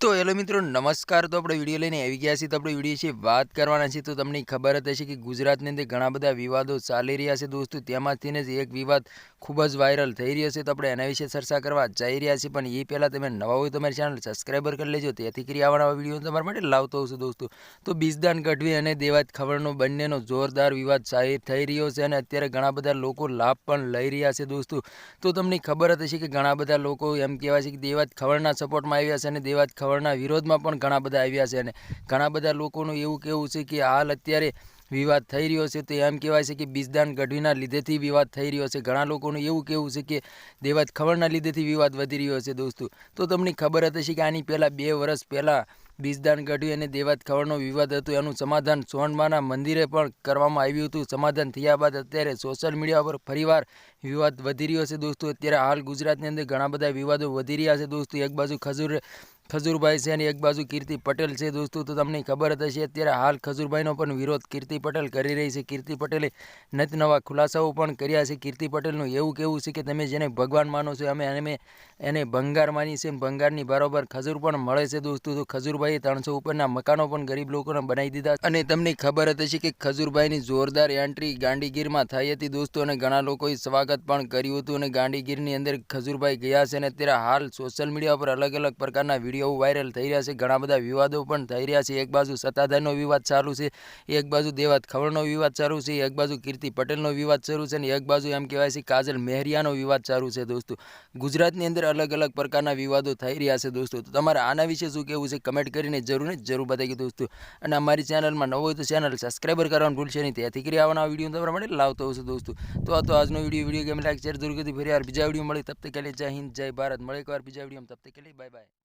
તો હેલો મિત્રો, નમસ્કાર. તો આપણે વીડિયો લઈને આવી ગયા છીએ. તો આપણે વીડિયો છે વાત કરવાના છીએ. તો તમને ખબર જ હશે કે ગુજરાતની અંદર ઘણા બધા વિવાદો ચાલી રહ્યા છે દોસ્તો. તેમાંથી જ એક વિવાદ ખૂબ જ વાયરલ થઈ રહ્યો છે. તો આપણે એના વિશે ચર્ચા કરવા જઈ રહ્યા છીએ. પણ એ પહેલાં તમે નવા હોય તમારી ચેનલ સબસ્ક્રાઈબર કરી લેજો. તેથી કરી આવવાના વીડિયો તમારા માટે લાવતો હશે દોસ્તો. તો બીજદાન ગઢવી અને દેવાત ખબરનો બંનેનો જોરદાર વિવાદ જાહેર થઈ રહ્યો છે અને અત્યારે ઘણા બધા લોકો લાભ પણ લઈ રહ્યા છે દોસ્તો. તો તમને ખબર જ હશે કે ઘણા બધા લોકો એમ કહેવાય છે કે દેવાત ખબરના સપોર્ટમાં આવ્યા છે અને દેવાજ ખબરના વિરોધમાં પણ ઘણા બધા આવ્યા છે અને ઘણા બધા લોકોનું એવું કહેવું છે કે હાલ અત્યારે વિવાદ થઈ રહ્યો છે તો એમ કહેવાય છે કે બીજદાન ગઢવીના લીધેથી વિવાદ થઈ રહ્યો છે. ઘણા લોકોનું એવું કહેવું છે કે દેવાત ખબરના લીધેથી વિવાદ વધી રહ્યો છે દોસ્તો. તો તમને ખબર હશે કે આની પહેલાં બે વર્ષ પહેલાં બીજદાન ગઢવી અને દેવાત ખવડનો વિવાદ હતો. એનું સમાધાન સોનમાના મંદિરે પણ કરવામાં આવ્યું હતું. સમાધાન થયા બાદ અત્યારે સોશિયલ મીડિયા પર ફરીવાર વિવાદ વધી રહ્યો છે દોસ્તો. અત્યારે હાલ ગુજરાતની અંદર ઘણા બધા વિવાદો વધી રહ્યા છે દોસ્તો. એક બાજુ ખજૂર ખજૂરભાઈ છે અને એક બાજુ કીર્તિ પટેલ છે દોસ્તો, તો તમને ખબર જ હશે, અત્યારે હાલ ખજૂરભાઈનો પણ વિરોધ કીર્તિ પટેલ કરી રહી છે. કીર્તિ પટેલે નત નવા ખુલાસાઓ પણ કર્યા છે. કીર્તિ પટેલનું એવું કહેવું છે કે તમે જેને ભગવાન માનો છો, અમે અમે એને ભંગાર માની છે. ભંગારની બરાબર ખજૂર પણ મળે છે દોસ્તો, તો ખજૂરભાઈએ ત્રણસો ઉપરના મકાનો પણ ગરીબ લોકોને બનાવી દીધા અને તમને ખબર જ હશે કે ખજૂરભાઈની જોરદાર એન્ટ્રી ગાંડીગીરમાં થઈ હતી દોસ્તો, અને ઘણા લોકોએ સ્વાગત પણ કર્યું હતું. અને ગાંડીગીરની અંદર ખજૂરભાઈ ગયા છે, અને અત્યારે હાલ સોશિયલ મીડિયા પર અલગ અલગ પ્રકારના વીડિયો વીડિયો વાયરલ થઈ રહ્યા છે. ઘણા બધા વિવાદો પણ થઈ રહ્યા છે. એક બાજુ સત્તાધારનો વિવાદ ચાલુ છે. એક બાજુ દેવાત ખવડનો વિવાદ ચાલુ છે. એક બાજુ કીર્તિ પટેલનો વિવાદ ચાલુ છે અને એક બાજુ એમ કહેવાય છે કાજલ મહેરિયાનો વિવાદ ચાલુ છે દોસ્તો. ગુજરાતની અંદર અલગ અલગ પ્રકારના વિવાદો થઈ રહ્યા છે દોસ્તો. તો તમારે આના વિશે શું કહેવું છે કમેન્ટ કરીને જરૂર જરૂર બતાવી દોસ્તો. અને અમારી ચેનલમાં નવો હોય તો ચેનલ સબસ્ક્રાઈબર કરવાનું ભૂલશે નહીં. ત્યાંથી કરી આવવાના વીડિયો તમારા માટે લાવતો હશે દોસ્તો. તો આ તો આજનો વીડિયો વીડિયો ગમે લાઈક શેર જરૂર ફરી યાર બીજા વીડિયો મળે. તબ તક કે જય હિન્દ, જય ભારત. મળે એકવાર બીજા વીડિયો તબ તક કે બાય બાય